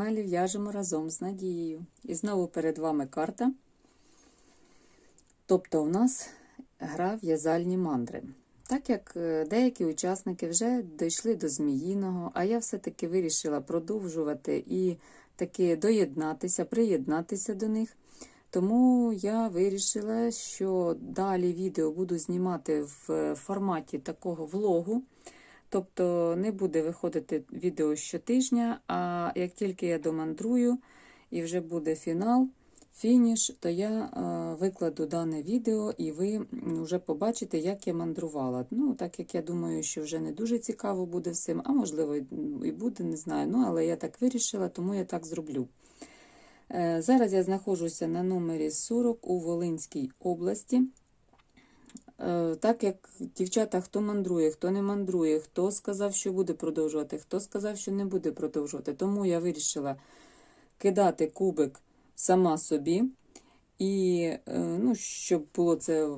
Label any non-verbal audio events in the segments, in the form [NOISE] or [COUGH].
каналі В'яжемо разом з Надією. І знову перед вами карта. Тобто, у нас гра в'язальні мандри. Так як е, деякі учасники вже дійшли до Зміїного, а я все-таки вирішила продовжувати і таки доєднатися, приєднатися до них. Тому я вирішила, що далі відео буду знімати в форматі такого влогу. Тобто не буде виходити відео щотижня, а як тільки я домандрую і вже буде фінал, фініш, то я е, викладу дане відео і ви вже побачите, як я мандрувала. Ну, так як я думаю, що вже не дуже цікаво буде всім, а можливо і буде, не знаю. Ну, але я так вирішила, тому я так зроблю. Е, Зараз я знаходжуся на номері 40 у Волинській області. Е, Так як дівчата, хто мандрує, хто не мандрує, хто сказав, що буде продовжувати, хто сказав, що не буде продовжувати. Тому я вирішила кидати кубик сама собі. І, е, ну, щоб було це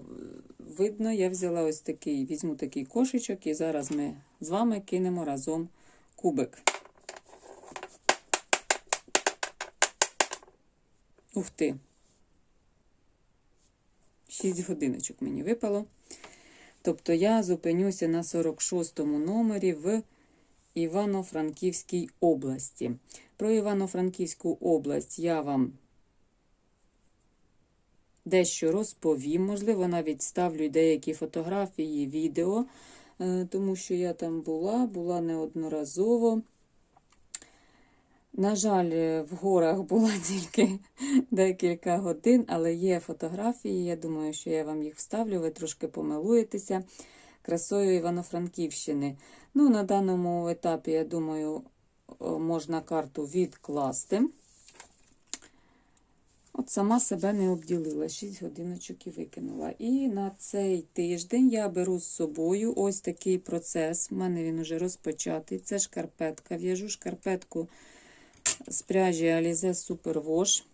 видно, я взяла ось такий, візьму такий кошечок, і зараз ми з вами кинемо разом кубик. Ух ти! 6 годиночок мені випало. Тобто я зупинюся на 46-му номері в Івано-Франківській області. Про Івано-Франківську область я вам дещо розповім. Можливо, навіть ставлю деякі фотографії, відео, е, тому що я там була, була неодноразово. На жаль, в горах була [LAUGHS] тільки декілька годин, але є фотографії. Я думаю, що я вам їх вставлю, ви трошки помилуєтеся красою Івано-Франківщини. Ну, на даному етапі, я думаю, можна карту відкласти. От сама себе не обділила, 6 годиночок і викинула. І на цей тиждень я беру з собою ось такий процес. У мене він уже розпочатий. Це шкарпетка. В'яжу шкарпетку з пряжі Alize Super Wash.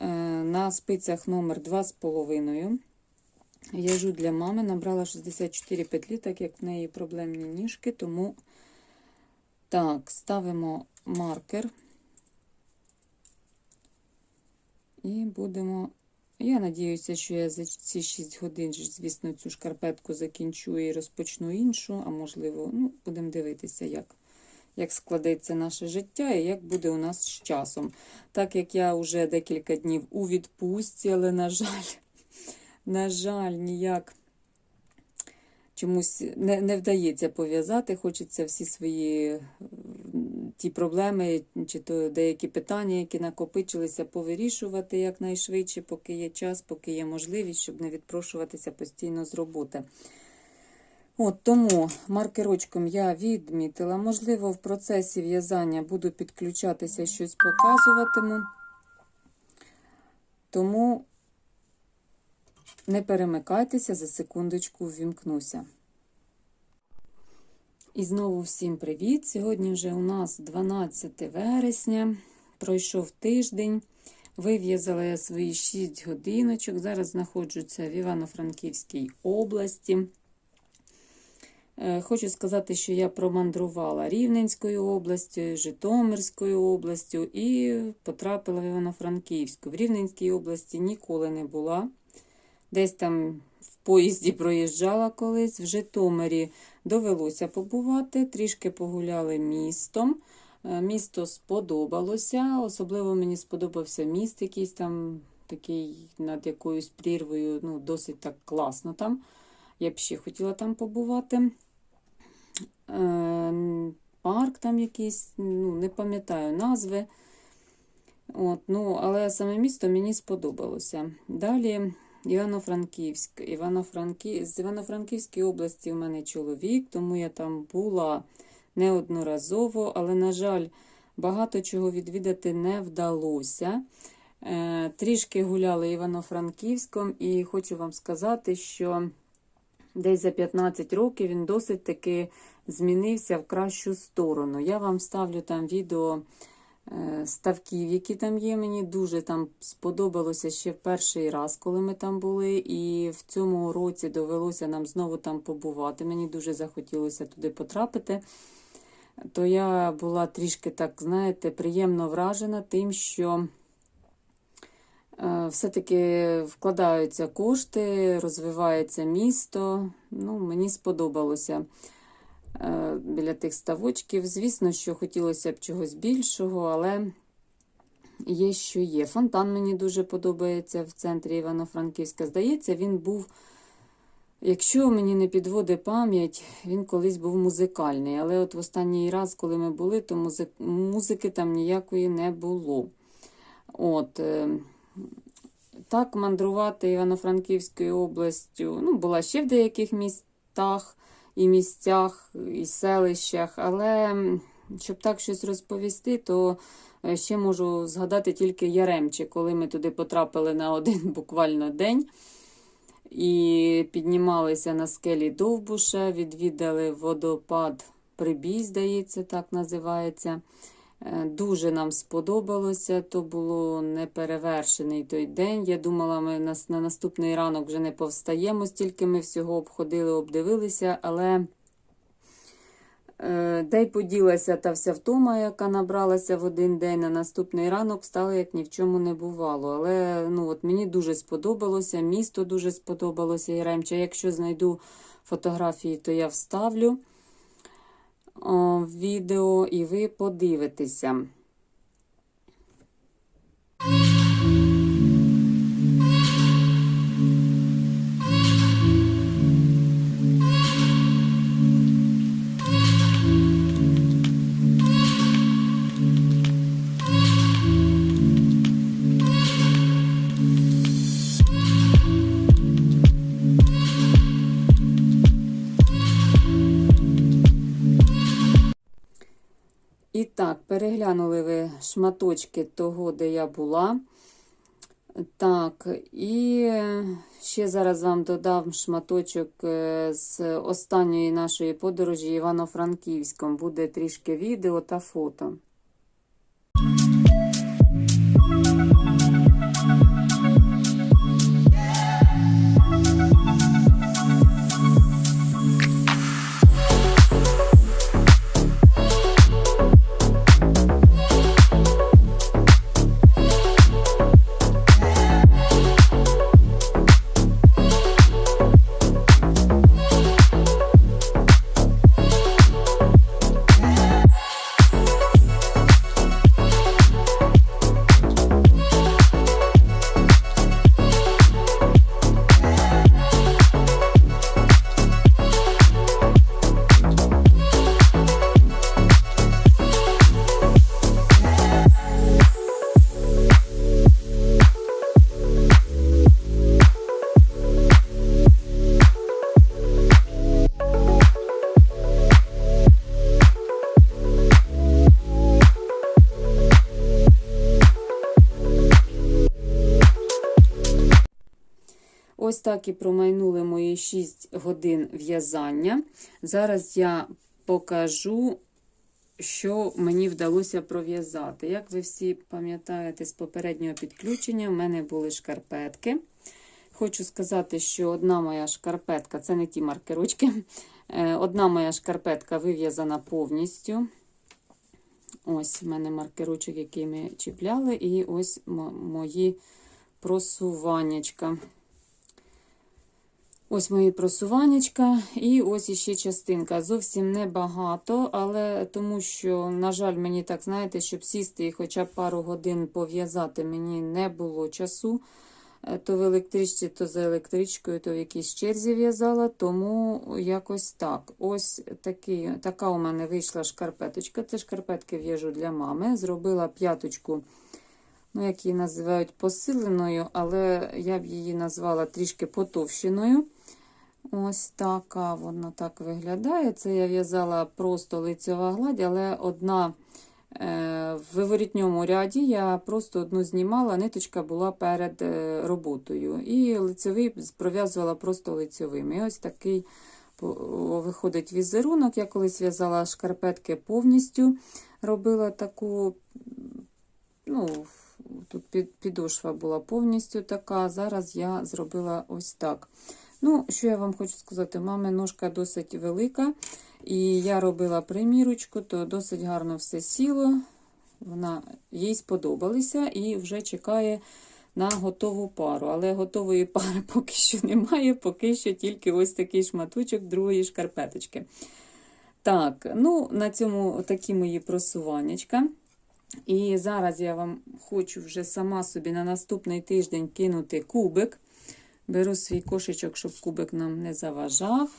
Е, на спицях номер 2,5. В'яжу для мами, набрала 64 петлі, так як в неї проблемні ніжки, тому так, ставимо маркер. І будемо. Я надіюся, що я за ці 6 годин, звісно, цю шкарпетку закінчу і розпочну іншу, а можливо, ну, будемо дивитися, як як складеться наше життя і як буде у нас з часом. Так як я вже декілька днів у відпустці, але, на жаль, [LAUGHS] на жаль, ніяк чомусь не не вдається пов'язати. Хочеться всі свої ті проблеми, чи то деякі питання, які накопичилися, повирішувати якнайшвидше, поки є час, поки є можливість, щоб не відпрошуватися постійно з роботи. От Тому маркерочком я відмітила, можливо, в процесі в'язання буду підключатися, щось показуватиму. Тому не перемикайтеся, за секундочку ввімкнуся. І знову всім привіт! Сьогодні вже у нас 12 вересня, пройшов тиждень. Вив'язала я свої 6 годиночок. Зараз знаходжуся в Івано-Франківській області. Е, хочу сказати, що я промандрувала Рівненською областю, Житомирською областю і потрапила в Івано-Франківську. В Рівненській області ніколи не була. Десь там в поїзді проїжджала колись, в Житомирі довелося побувати, трішки погуляли містом. Е, Місто сподобалося, особливо мені сподобався міст, якийсь там такий над якоюсь прірвою, ну, досить так класно там. Я б ще хотіла там побувати. Е, Парк там якийсь, ну, не пам'ятаю назви. От, ну, але саме місто мені сподобалося. Далі Івано-Франківськ. Івано-Франкі... З Івано-Франківської області в мене чоловік, тому я там була неодноразово, але, на жаль, багато чого відвідати не вдалося. Е, Трішки гуляли Івано-Франківськом, і хочу вам сказати, що десь за 15 років він досить таки змінився в кращу сторону. Я вам ставлю там відео е, ставків, які там є. Мені дуже там сподобалося ще в перший раз, коли ми там були. І в цьому році довелося нам знову там побувати. Мені дуже захотілося туди потрапити. То я була трішки так, знаєте, приємно вражена тим, що е, все-таки вкладаються кошти, розвивається місто. Ну, мені сподобалося біля тих ставочків. Звісно, що хотілося б чогось більшого, але є, що є. Фонтан мені дуже подобається в центрі Івано-Франківська. Здається, він був. Якщо мені не підводить пам'ять, він колись був музикальний, але от в останній раз, коли ми були, то музи... музики там ніякої не було. От, е, так, мандрувати Івано-Франківською областю, ну, була ще в деяких містах і місцях, і селищах, але щоб так щось розповісти, то е, ще можу згадати тільки Яремче, коли ми туди потрапили на один [LAUGHS] буквально день. І піднімалися на скелі Довбуша, відвідали водопад Прибій, здається, так називається. Е, Дуже нам сподобалося, то було неперевершений той день. Я думала, ми на, на наступний ранок вже не повстаємо, стільки ми всього обходили, обдивилися, але е, де й поділася та вся втома, яка набралася в один день. На наступний ранок стало, як ні в чому не бувало. Але ну, от мені дуже сподобалося, місто дуже сподобалося Яремча. Якщо знайду фотографії, то я вставлю відео і ви подивитеся. Переглянули ви шматочки того, де я була. Так, і ще зараз вам додам шматочок е, з останньої нашої подорожі Івано-Франківськом. Буде трішки відео та фото. Ось так і промайнули мої 6 годин в'язання. Зараз я покажу, що мені вдалося пров'язати. Як ви всі пам'ятаєте з попереднього підключення, в мене були шкарпетки. Хочу сказати, що одна моя шкарпетка це не ті маркерочки. Е, Одна моя шкарпетка вив'язана повністю. Ось в мене маркерочок, який ми чіпляли, і ось мої просуваннячка. Ось мої просуванечка, і ось іще частинка. Зовсім небагато, але тому що, на жаль, мені так, знаєте, щоб сісти і хоча б пару годин пов'язати, мені не було часу. Е, То в електричці, то за електричкою, то в якійсь черзі в'язала, тому якось так. Ось такий, така у мене вийшла шкарпеточка. Це шкарпетки в'яжу для мами. Зробила п'яточку, ну, як її називають, посиленою, але я б її назвала трішки потовщеною. Ось така вона так виглядає. Це я в'язала просто лицьова гладь, але одна. Е, В виворітньому ряді я просто одну знімала, ниточка була перед е, роботою. І лицевий пров'язувала просто лицьовим. І ось такий виходить візерунок. Я колись в'язала шкарпетки повністю, робила таку, ну, тут під- підошва була повністю така. Зараз я зробила ось так. Ну, що я вам хочу сказати, мами ножка досить велика. І я робила примірочку, то досить гарно все сіло. Вона їй сподобалася і вже чекає на готову пару. Але готової пари [LAUGHS] поки що немає, поки що тільки ось такий шматочок другої шкарпеточки. Так, ну на цьому такі мої просуваннячка. І зараз я вам хочу вже сама собі на наступний тиждень кинути кубик. Беру свій кошечок, щоб кубик нам не заважав.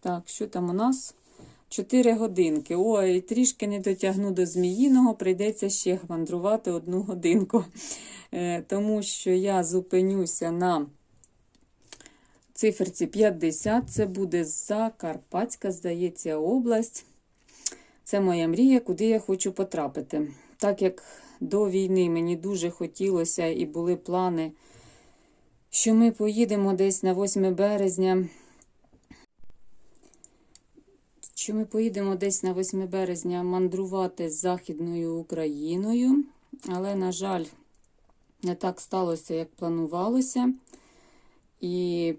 Так, що там у нас? 4 годинки. Ой, трішки не дотягну до зміїного, прийдеться ще мандрувати одну годинку. Е, Тому що я зупинюся на циферці 50. Це буде Закарпатська, здається, область. Це моя мрія, куди я хочу потрапити. Так як до війни мені дуже хотілося і були плани, що ми поїдемо десь на 8 березня що ми поїдемо десь на 8 березня мандрувати з Західною Україною, але, на жаль, не так сталося, як планувалося. І,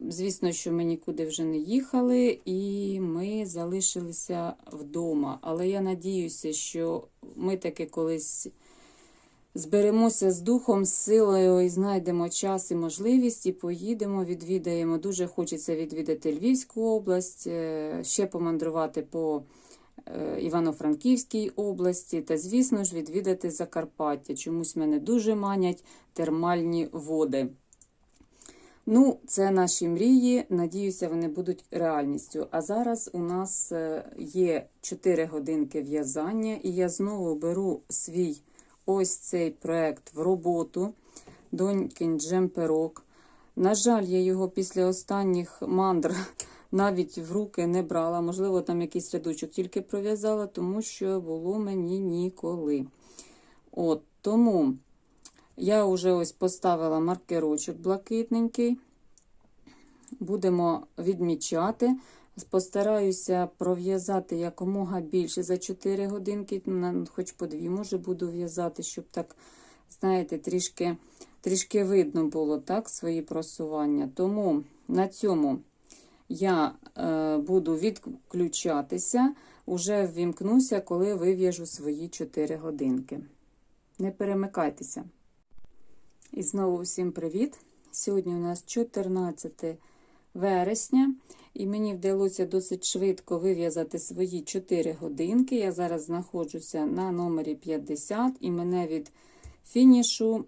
звісно, що ми нікуди вже не їхали, і ми залишилися вдома. Але я надіюся, що ми таки колись зберемося з духом, з силою і знайдемо час і можливість, і поїдемо, відвідаємо. Дуже хочеться відвідати Львівську область, е, ще помандрувати по е, Івано-Франківській області та, звісно ж, відвідати Закарпаття. Чомусь мене дуже манять термальні води. Ну, це наші мрії. Надіюся, вони будуть реальністю. А зараз у нас е, є 4 годинки в'язання, і я знову беру свій ось цей проект в роботу. Донькин джемперок. На жаль, я його після останніх мандр [LAUGHS] навіть в руки не брала. Можливо, там якийсь рядочок тільки пров'язала, тому що було мені ніколи. От, Тому я вже ось поставила маркерочок блакитненький. Будемо відмічати. Постараюся пров'язати якомога більше за 4 годинки, хоч по 2, може, буду в'язати, щоб так, знаєте, трішки, трішки видно було так, свої просування. Тому на цьому я е, буду відключатися, уже ввімкнуся, коли вив'яжу свої 4 годинки. Не перемикайтеся. І знову всім привіт! Сьогодні у нас 14 вересня, і мені вдалося досить швидко вив'язати свої 4 годинки. Я зараз знаходжуся на номері 50, і мене від фінішу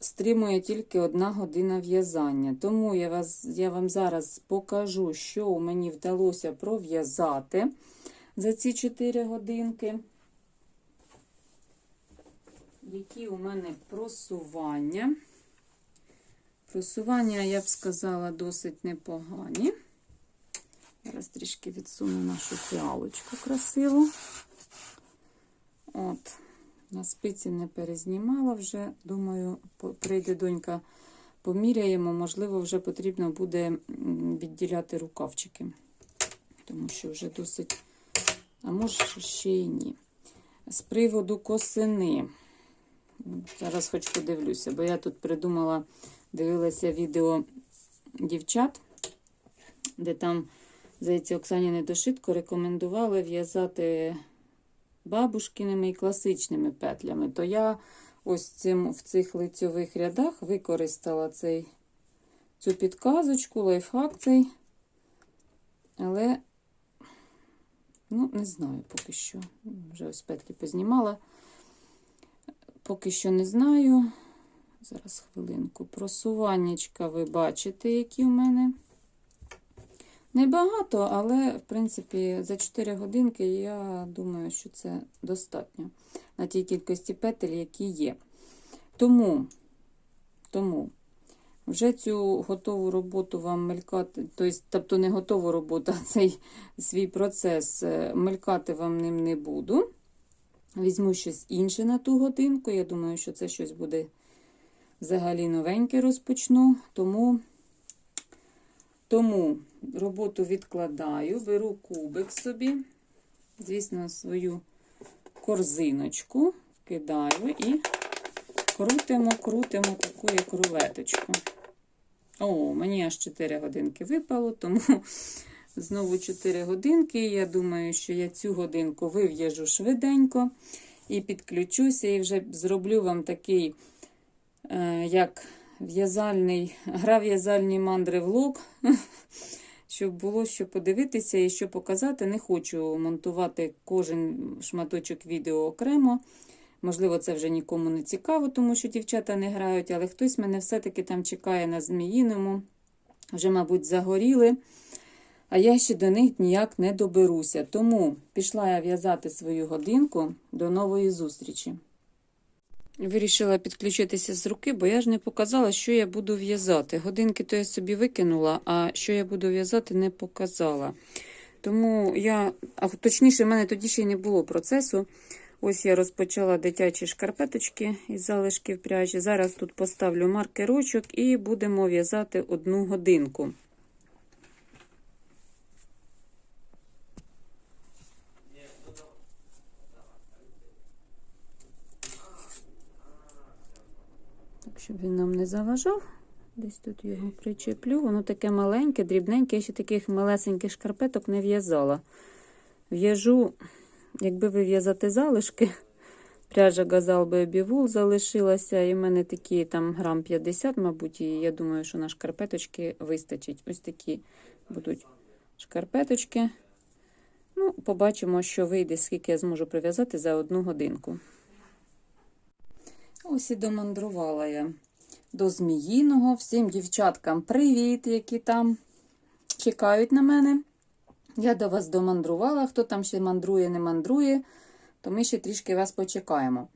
стримує тільки одна година в'язання. Тому я, вас, я вам зараз покажу, що мені вдалося пров'язати за ці 4 годинки. Які у мене просування. Просування, я б сказала, досить непогані. Зараз трішки відсуну нашу фіалочку красиву. От, на спиці не перезнімала вже. Думаю, прийде донька, поміряємо. Можливо, вже потрібно буде відділяти рукавчики. Тому що вже досить, а може, ще й ні. З приводу косини. Зараз хоч подивлюся, бо я тут придумала, дивилася відео дівчат, де там, здається, Оксані Недошитко рекомендували в'язати бабушкиними і класичними петлями. То я ось цим, в цих лицьових рядах використала цей, цю підказочку, лайфхак цей. Але, ну, не знаю поки що. Вже ось петлі познімала. Поки що не знаю. Зараз хвилинку. Просуваннячка ви бачите, які в мене. Небагато, але, в принципі, за 4 годинки я думаю, що це достатньо на тій кількості петель, які є. Тому, тому вже цю готову роботу вам мелькати, тобто, тобто не готову роботу, а цей свій процес е, мелькати вам ним не буду. Візьму щось інше на ту годинку. Я думаю, що це щось буде взагалі новеньке розпочну. Тому, тому роботу відкладаю, беру кубик собі, звісно, свою корзиночку кидаю і крутимо, крутимо таку як рулеточку. О, мені аж 4 годинки випало, тому знову 4 годинки. Я думаю, що я цю годинку вив'яжу швиденько і підключуся, і вже зроблю вам такий, е, як в'язальний, гра мандри влог, [LAUGHS] щоб було що подивитися і що показати. Не хочу монтувати кожен шматочок відео окремо. Можливо, це вже нікому не цікаво, тому що дівчата не грають, але хтось мене все-таки там чекає на зміїному. Вже, мабуть, загоріли, а я ще до них ніяк не доберуся. Тому пішла я в'язати свою годинку до нової зустрічі. Вирішила підключитися з руки, бо я ж не показала, що я буду в'язати. Годинки то я собі викинула, а що я буду в'язати, не показала. Тому я, а точніше, в мене тоді ще й не було процесу. Ось я розпочала дитячі шкарпеточки із залишків пряжі. Зараз тут поставлю маркерочок і будемо в'язати одну годинку. Щоб він нам не заважав. Десь тут його причеплю. Воно таке маленьке, дрібненьке. Я ще таких малесеньких шкарпеток не в'язала. В'яжу, якби вив'язати залишки, пряжа газал Baby Wool залишилася. І в мене такі там грам 50, мабуть, і я думаю, що на шкарпеточки вистачить. Ось такі будуть шкарпеточки. Ну, побачимо, що вийде, скільки я зможу прив'язати за одну годинку. Ось і домандрувала я до Зміїного. Всім дівчаткам привіт, які там чекають на мене. Я до вас домандрувала. Хто там ще мандрує, не мандрує, то ми ще трішки вас почекаємо.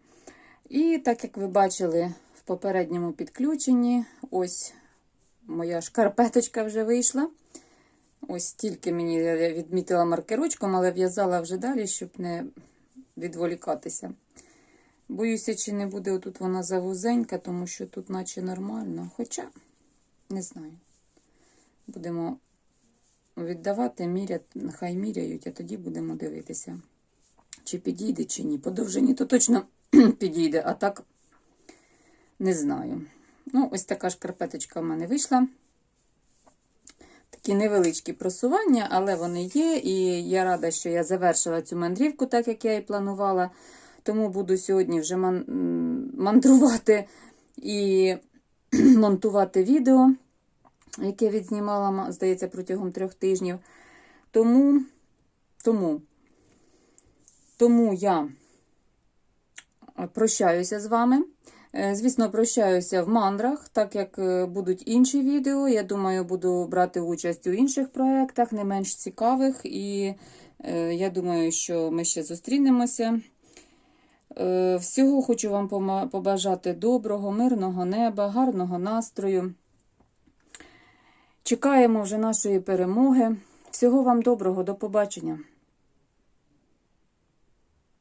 І так як ви бачили в попередньому підключенні, ось моя шкарпеточка вже вийшла. Ось тільки мені відмітила маркерочком, але в'язала вже далі, щоб не відволікатися. Боюся, чи не буде отут вона завузенька, тому що тут наче нормально. Хоча, не знаю. Будемо віддавати, мірять, хай міряють, а тоді будемо дивитися, чи підійде, чи ні. По довжині то точно [CLEARS THROAT] підійде, а так не знаю. Ну, ось така шкарпеточка в мене вийшла. Такі невеличкі просування, але вони є. І я рада, що я завершила цю мандрівку, так як я і планувала. Тому буду сьогодні вже мандрувати і [CLEARS THROAT] монтувати відео, яке відзнімала, здається, протягом трьох тижнів. Тому, тому, тому я прощаюся з вами. Звісно, прощаюся в мандрах, так як будуть інші відео. Я думаю, буду брати участь у інших проєктах, не менш цікавих. І я думаю, що ми ще зустрінемося. Всього хочу вам побажати доброго, мирного неба, гарного настрою. Чекаємо вже нашої перемоги. Всього вам доброго, до побачення!